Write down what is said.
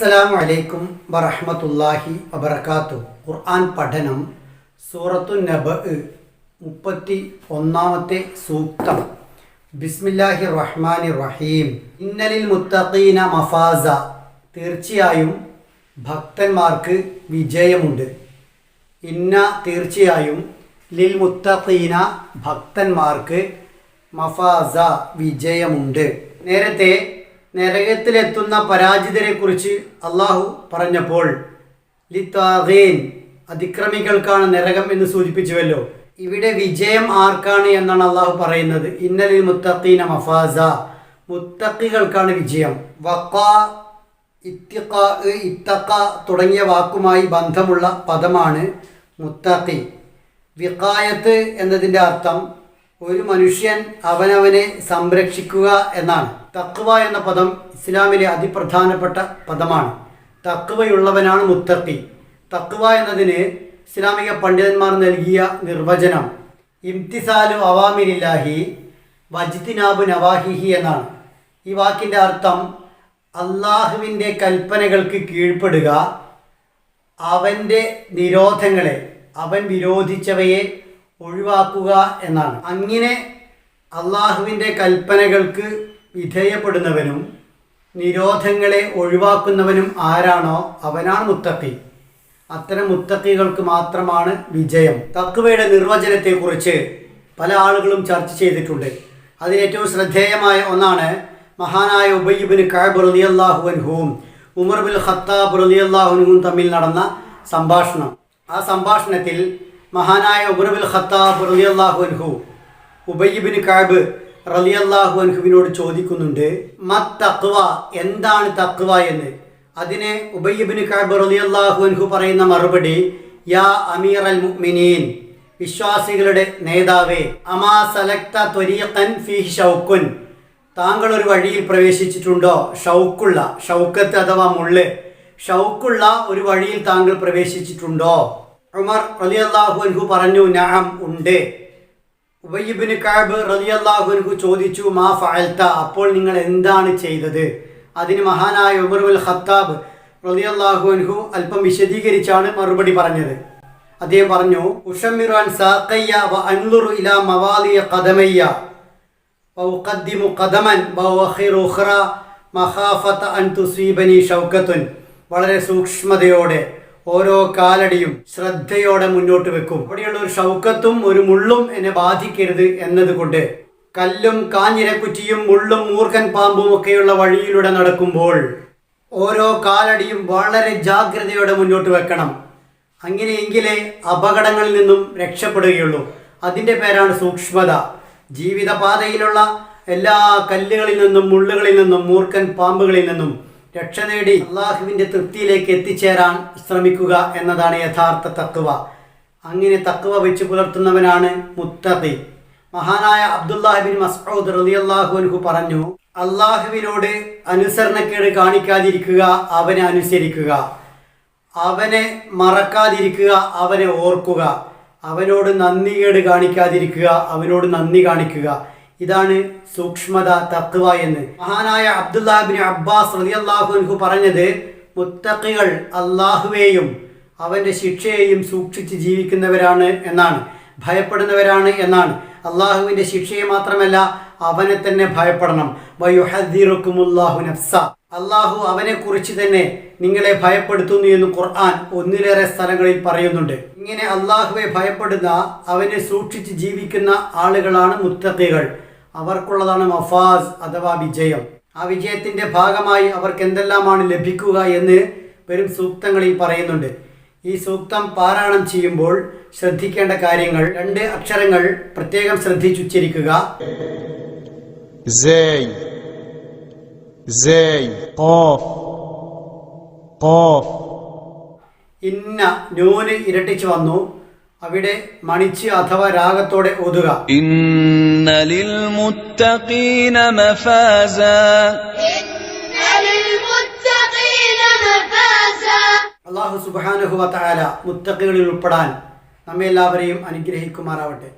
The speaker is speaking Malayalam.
അസ്സലാമു അലൈക്കും വറഹമത്തല്ലാഹി വബർക്കാത്തു ഖുർആൻ പഠനം സൂറത്തു നബ് മുപ്പത്തി ഒന്നാമത്തെ സൂക്തം. ബിസ്മില്ലാഹി റഹ്മാൻ റഹീം ഇന്നലിൽ മുത്തഖീന മഫാസ. തീർച്ചയായും ഭക്തന്മാർക്ക് വിജയമുണ്ട്. ഇന്ന തീർച്ചയായും ലിൽ മുത്തഖീന ഭക്തന്മാർക്ക് മഫാസ വിജയമുണ്ട്. നേരത്തെ നരകത്തിലെത്തുന്ന പരാജിതരെ കുറിച്ച് അള്ളാഹു പറഞ്ഞപ്പോൾ ലിത്താഗീൻ അതിക്രമികൾക്കാണ് നരകം എന്ന് സൂചിപ്പിച്ചുവല്ലോ. ഇവിടെ വിജയം ആർക്കാണ് എന്നാണ് അള്ളാഹു പറയുന്നത്. ഇന്നലിൽ മുത്തഖീന മഫാസ. മുത്തഖികൾക്കാണ് വിജയം. വക്ക ഇത്തിക്ക ഇത്തക്ക തുടങ്ങിയ വാക്കുമായി ബന്ധമുള്ള പദമാണ് മുത്തഖി. വിക്കായത്ത് എന്നതിന്റെ അർത്ഥം ഒരു മനുഷ്യൻ അവനവനെ സംരക്ഷിക്കുക എന്നാണ്. തക്വ എന്ന പദം ഇസ്ലാമിലെ അതിപ്രധാനപ്പെട്ട പദമാണ്. തക്വയുള്ളവനാണ് മുത്തത്തി തക്വ എന്നതിന് ഇസ്ലാമിക പണ്ഡിതന്മാർ നൽകിയ നിർവചനം ഇംതിസാലു അവാമിരില്ലാഹി വജ്തിനാബു നവാഹിഹി എന്നാണ്. ഈ വാക്കിന്റെ അർത്ഥം അള്ളാഹുവിന്റെ കൽപ്പനകൾക്ക് കീഴ്പ്പെടുക അവന്റെ നിരോധങ്ങളെ അവൻ വിരോധിച്ചവയെ ഒഴിവാക്കുക എന്നാണ്. അങ്ങനെ അള്ളാഹുവിന്റെ കൽപ്പനകൾക്ക് വിധേയപ്പെടുന്നവനും നിരോധങ്ങളെ ഒഴിവാക്കുന്നവനും ആരാണോ അവനാണ് മുത്തക്കി. അത്തരം മുത്തക്കികൾക്ക് മാത്രമാണ് വിജയം. തക്കുവയുടെ നിർവചനത്തെക്കുറിച്ച് പല ആളുകളും ചർച്ച ചെയ്തിട്ടുണ്ട്. അതിലേറ്റവും ശ്രദ്ധേയമായ ഒന്നാണ് മഹാനായ ഉബയ്യബിന് കാബ് റലിയല്ലാഹു അൻഹുവും ഉമർ ബിൻ ഖത്താബ് റലിയല്ലാഹുനും തമ്മിൽ നടന്ന സംഭാഷണം. ആ സംഭാഷണത്തിൽ മഹാനായ ഉമർ ബിൻ ഖത്താബ് റലിയല്ലാഹു അൻഹു ഉബയ്യബിൻ കാബ് റലിയല്ലാഹു അൻഹുവിനോട് ചോദിക്കുന്നുണ്ട് മത് തക്വ എന്താണ് തക്വ എന്ന്? അതിനെ ഉബയ്യബിന് കഅബ് റലിയല്ലാഹു അൻഹു പറയുന്ന മറുപടി യാ അമീർ അൽ മുഅ്മിനീൻ വിശ്വാസികളുടെ നേതാവേ അമാ സലക്ത ത്വരീഖൻ ഫീ ഷൗക്കുൻ താങ്കൾ ഒരു വഴിയിൽ പ്രവേശിച്ചിട്ടുണ്ടോ? ഷൗക്കുള്ള ഷൗക്കത്ത് അഥവാ മുള്ള് ഷൗക്കുള്ള ഒരു വഴിയിൽ താങ്കൾ പ്രവേശിച്ചിട്ടുണ്ടോ? ഉമർ റളിയല്ലാഹു അൻഹു പറഞ്ഞു നഅം ഉണ്ട്. ഉബയ്യബിന് കാബ് റലിയല്ലാഹു അൻഹു ചോദിച്ചു മാ ഫഅൽത്ത അപ്പോൾ നിങ്ങൾ എന്താണ് ചെയ്തത്? അതിന് മഹാനായ ഉമർ ഉൽ ഖത്താബ് റലിയല്ലാഹു അൻഹു അല്പം വിശദീകരിച്ചാണ് മറുപടി പറഞ്ഞത്. അദ്ദേഹം പറഞ്ഞു വ ഖദമയ്യ. വളരെ സൂക്ഷ്മതയോടെ ഓരോ കാലടിയും ശ്രദ്ധയോടെ മുന്നോട്ട് വെക്കും. അവിടെയുള്ള ഒരു ഷൗക്കത്തും ഒരു മുള്ളും എന്നെ ബാധിക്കരുത് എന്നതുകൊണ്ട് കല്ലും കാഞ്ഞിരക്കുറ്റിയും മുള്ളും മൂർഖൻ പാമ്പും ഒക്കെയുള്ള വഴിയിലൂടെ നടക്കുമ്പോൾ ഓരോ കാലടിയും വളരെ ജാഗ്രതയോടെ മുന്നോട്ട് വെക്കണം. അങ്ങനെയെങ്കിലേ അപകടങ്ങളിൽ നിന്നും രക്ഷപ്പെടുകയുള്ളൂ. അതിന്റെ പേരാണ് സൂക്ഷ്മത. ജീവിതപാതയിലുള്ള എല്ലാ കല്ലുകളിൽ നിന്നും മുള്ളുകളിൽ നിന്നും മൂർഖൻ പാമ്പുകളിൽ നിന്നും രക്ഷ നേടി അള്ളാഹുവിന്റെ തൃപ്തിയിലേക്ക് എത്തിച്ചേരാൻ ശ്രമിക്കുക എന്നതാണ് യഥാർത്ഥ തത്വ അങ്ങനെ തത്വ വെച്ച് പുലർത്തുന്നവനാണ് മുത്തഖി. മഹാനായ അബ്ദുല്ലാഹിബിൻ മസ്ഊദ് റളിയല്ലാഹു അൻഹു പറഞ്ഞു അള്ളാഹുവിനോട് അനുസരണക്കേട് കാണിക്കാതിരിക്കുക അവനെ അനുസരിക്കുക. അവനെ മറക്കാതിരിക്കുക അവനെ ഓർക്കുക. അവനോട് നന്ദികേട് കാണിക്കാതിരിക്കുക അവനോട് നന്ദി കാണിക്കുക. ഇതാണ് സൂക്ഷ്മത തക്വ എന്ന്. മഹാനായ അബ്ദുല്ലാബിന് അബ്ബാസ് റളിയല്ലാഹു അൻഹു പറഞ്ഞത് മുത്തഖികൾ അള്ളാഹുവേയും അവന്റെ ശിക്ഷയെയും സൂക്ഷിച്ച് ജീവിക്കുന്നവരാണ് എന്നാണ്. ഭയപ്പെടുന്നവരാണ് എന്നാണ്. അള്ളാഹുവിന്റെ ശിക്ഷയെ മാത്രമല്ല അവനെ തന്നെ ഭയപ്പെടണം. വയുഹദ്ദിറുക്കുമുല്ലാഹു നഫ്സ. അള്ളാഹു അവനെക്കുറിച്ച് തന്നെ നിങ്ങളെ ഭയപ്പെടുത്തുന്നു എന്ന് ഖുർആൻ ഒന്നിലേറെ സ്ഥലങ്ങളിൽ പറയുന്നുണ്ട്. ഇങ്ങനെ അള്ളാഹുവെ ഭയപ്പെടുന്ന അവനെ സൂക്ഷിച്ച് ജീവിക്കുന്ന ആളുകളാണ് മുത്തഖികൾ. അവർക്കുള്ളതാണ് മഫാസ് അഥവാ വിജയം. ആ വിജയത്തിന്റെ ഭാഗമായി അവർക്ക് എന്തെല്ലാമാണ് ലഭിക്കുക എന്ന് വരും സൂക്തങ്ങളിൽ പറയുന്നുണ്ട്. ഈ സൂക്തം പാരായണം ചെയ്യുമ്പോൾ ശ്രദ്ധിക്കേണ്ട കാര്യങ്ങൾ രണ്ട് അക്ഷരങ്ങൾ പ്രത്യേകം ശ്രദ്ധിച്ചുച്ചരിക്കുക. ഇന്ന നൂന് ഇരട്ടിച്ചു വന്നു. അവിടെ മണിച്ച് അഥവാ രാഗത്തോടെ ഒതുക ഇന്നലിൽ മുത്തഖീന മഫാസ. അള്ളാഹു സുബാനഹുവ താല മുത്തഖികളിൽ ഉൾപ്പെടാൻ നമ്മെല്ലാവരെയും അനുഗ്രഹിക്കുമാറാവട്ടെ.